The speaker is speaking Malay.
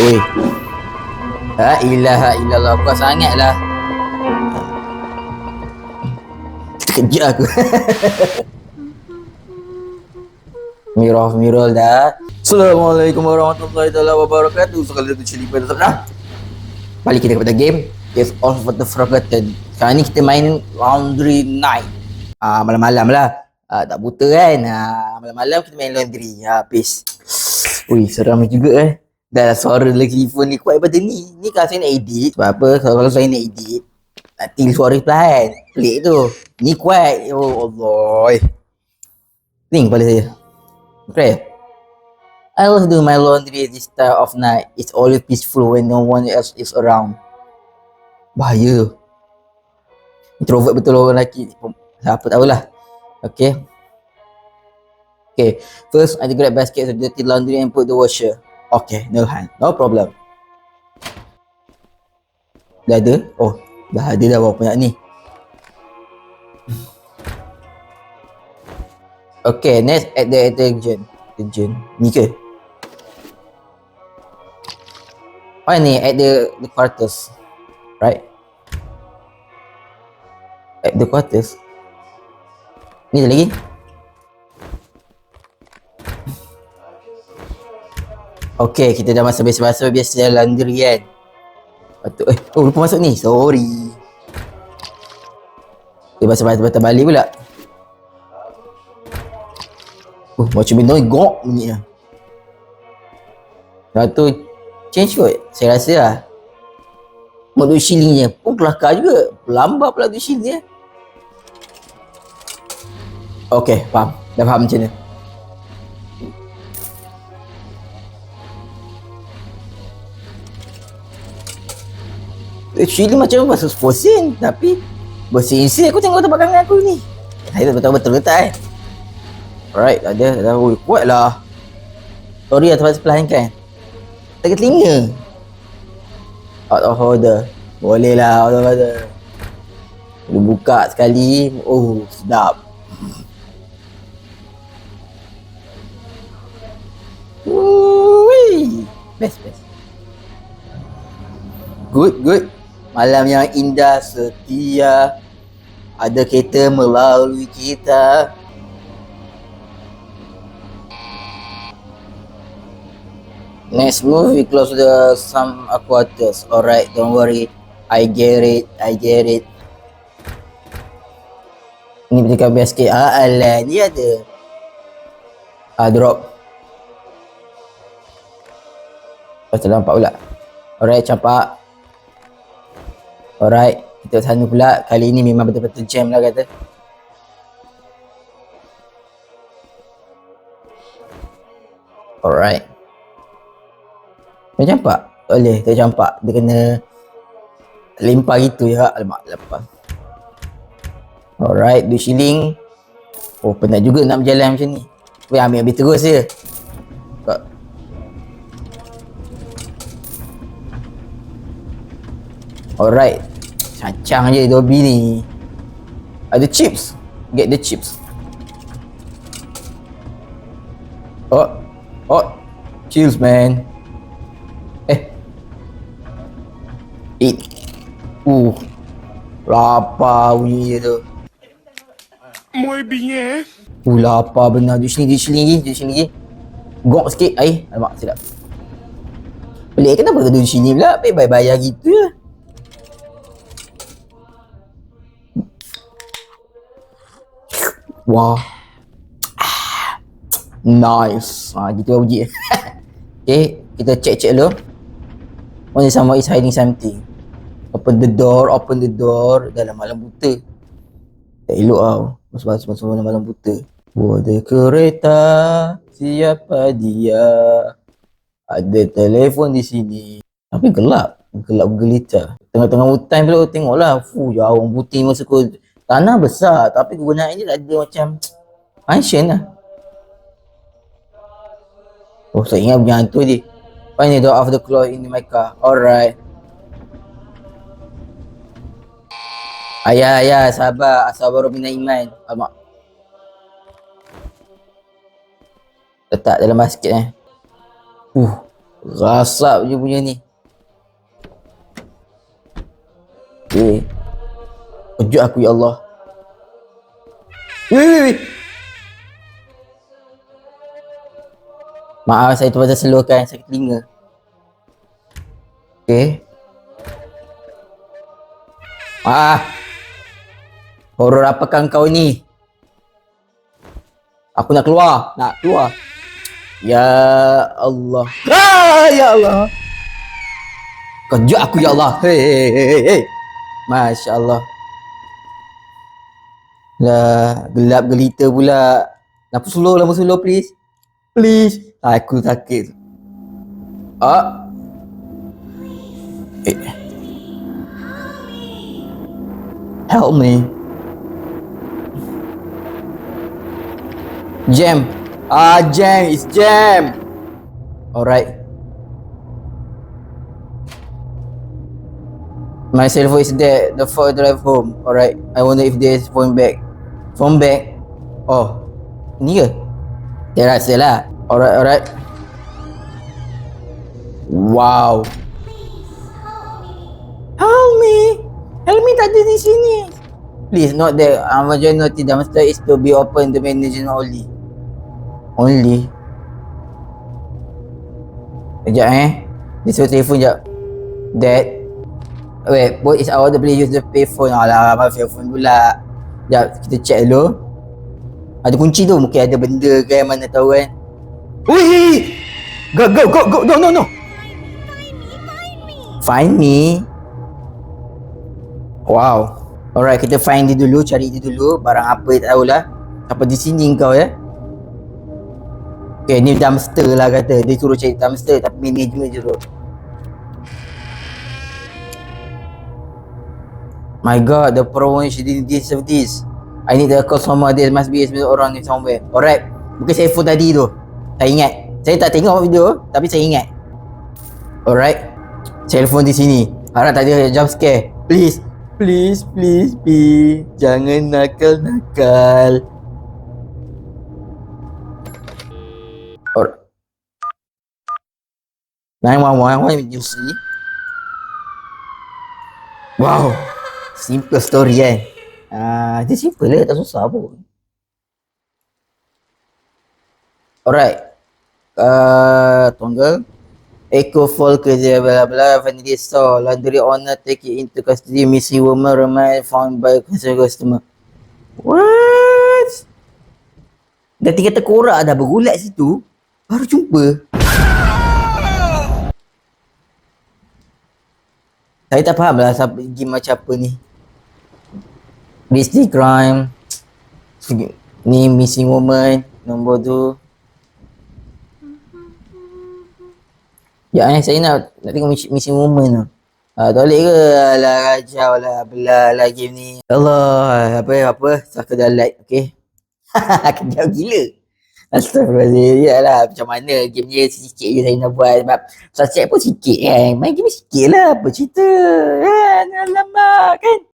Oi. La ilaha illallah kau sangat lah. Terkejut aku. Mirah Mirul dah. Assalamualaikum warahmatullahi wabarakatuh. Sekali lagi pada dah. Balik kita kepada game Tales of the Forgotten. Sekarang ni kita main Laundry Night. Ah malam-malam lah. Ah, tak buta kan. Ah, malam-malam kita main laundry. Ha, peace. Ui, seram juga eh. Dah suara lagi telefon ni kuat daripada ni. Ni kalau saya nak edit. Sebab apa? Kalau, kalau saya nak edit. Nanti suara perlahan. Pelik tu. Ni kuat. Oh Allah. Pening kepala saya. Okay. I always do my laundry this time of night. It's always peaceful when no one else is around. Bahaya. Introvert betul orang lelaki. Siapa tahulah. Okay. Okay. First, I grab basket of dirty laundry and put the washer. Okay, no hand. No problem. Dah ada? Oh, dah ada dah berapa banyak ni. Okay, next at the attention. Attention. Ni ke? Oh ni, at the, the quarters. Right? At the quarters. Ni ada lagi? Okay, kita dah masuk biasa-biasa biasa laundry kan. Patut eh oh lupa masuk ni. Sorry. Dia basah basah balik pula. Oh, macam benda ni gok bunyi lah. Dah tu change kot. Saya rasa lah. Modul shillingnya pun kelakar juga. Lambat pula tu shilling dia. Okay, faham. Dah faham macam mana. Actually macam masuk sposin Tapi Bersin-sin aku tengok tempat kanan aku ni. Saya tak betul-betul letak eh? Alright ada ui, kuat lah. Sorry lah tempat sebelah kan. Tak telinga. Out of order. Boleh lah out of order. Dia buka sekali. Oh sedap. Ui, Best best. Good good Malam yang indah setia. Ada kereta melalui kita. Next move we close the some quarters Alright don't worry. I get it I get it. Ni berikan basket Ah alah ni ada. Ah drop. Lepas tu nampak pula. Alright campak Alright, kita sana pula. Kali ni memang betul-betul jam lah kata. Alright. Tak boleh, dia campak. Dia kena lempar gitu ya. Alamak, lepas. Alright, dua shilling. Oh, penat juga nak berjalan macam ni. Weh, ambil-ambil terus je. Alright. Cacang je Dobby ni. Ada chips. Get the chips. Oh. Oh. Chills man. Eh. Eat. Uh. Lapar bunyi dia tu. Muy bien. Uh, lapar benar. Duduk sini, duduk sini lagi. Duduk sini lagi. Gok sikit air. Alamak, silap. Pelik kenapa duduk sini pula? Baik bayar gitu ya. Wah. Nice. Ha, gitu lah bunyi. okay, kita check-check dulu. Only someone is hiding something. Open the door, open the door. Dalam malam buta. Tak elok tau. Masuk-masuk masuk malam malam buta. Ada kereta. Siapa dia? Ada telefon di sini. Tapi gelap. Gelap gelita. Tengah-tengah hutan pula tengoklah. Fuh, jauh putih masa kau Tanah besar tapi kegunaan dia ada macam mansion lah. Oh, saya ingat punya hantu je. Find the door of the claw in my car. Alright. Ayah, ayah, sabar. Asal baru bina iman. Alamak. Letak dalam basket eh. Uh, Rasap je punya ni. Okay. Kejut aku ya Allah. Weh, weh, weh. Maaf saya terpaksa slowkan sakit telinga. Okay. Ah. Horor apakah kau ni? Aku nak keluar, nak keluar. Ya Allah. Ah, ya Allah. Kejut aku ya Allah. Hei, hei, hei, hei, hei. Masya Allah. Lah, gelap gelita pula. Lampu slow, lampu slow please. Please. Aku sakit. Ah. Eh. Help me. Jam. Ah, jam. It's jam. Alright. My cell phone is dead. The phone drive home. Alright. I wonder if there's phone back. Phone back. Oh. Ni ke? Dia rasa lah. Alright, alright. Wow. Help me. Help me tak ada di sini. Please, not that. Amazon notice dumpster is to be open to manager only. Only. Sekejap eh. Dia suruh telefon sekejap. Dad. Wait, what is our order please use the payphone? Alah, apa payphone pula. Sekejap, kita check dulu. Ada kunci tu, mungkin ada benda ke yang mana tahu kan. Ui! Go, go, go, go, no, no, no. Find me. Wow. Alright, kita find dia dulu, cari dia dulu. Barang apa tak tahulah. Apa di sini kau ya? Okay, ni dumpster lah kata. Dia suruh cari dumpster tapi management je tu. My god, the she didn't deserve this. I need to call someone. There must be a orang ni somewhere. Alright. Bukan saya phone tadi tu. Saya ingat. Saya tak tengok video tapi saya ingat. Alright. Telefon di sini. Harap tak ada jump scare. Please. Please, please, please. Jangan nakal-nakal. Alright. 911, what you see? Wow. Simple story kan. Ah, dia simple lah, tak susah pun. Alright. Uh, tunggu. Echo fall kerja bla bla finally saw laundry owner take it into custody missing woman remain found by concerned customer. What? Dah tinggal terkorak dah berulat situ baru jumpa. Saya tak faham lah game macam apa ni. Risky crime. Ni missing woman. Nombor tu. Ya eh, saya nak nak tengok miss- missing woman tu. Ah, tak boleh ke? Alah, rajau lah. Belah lah game ni. Allah, apa apa. Sekadar like, okay? Kejap gila. Astagfirullahaladzim. Yalah, macam mana game ni sikit je saya nak buat. Sebab subscribe pun sikit kan. Main game sikit lah. Apa cerita? Kan? Alamak, kan?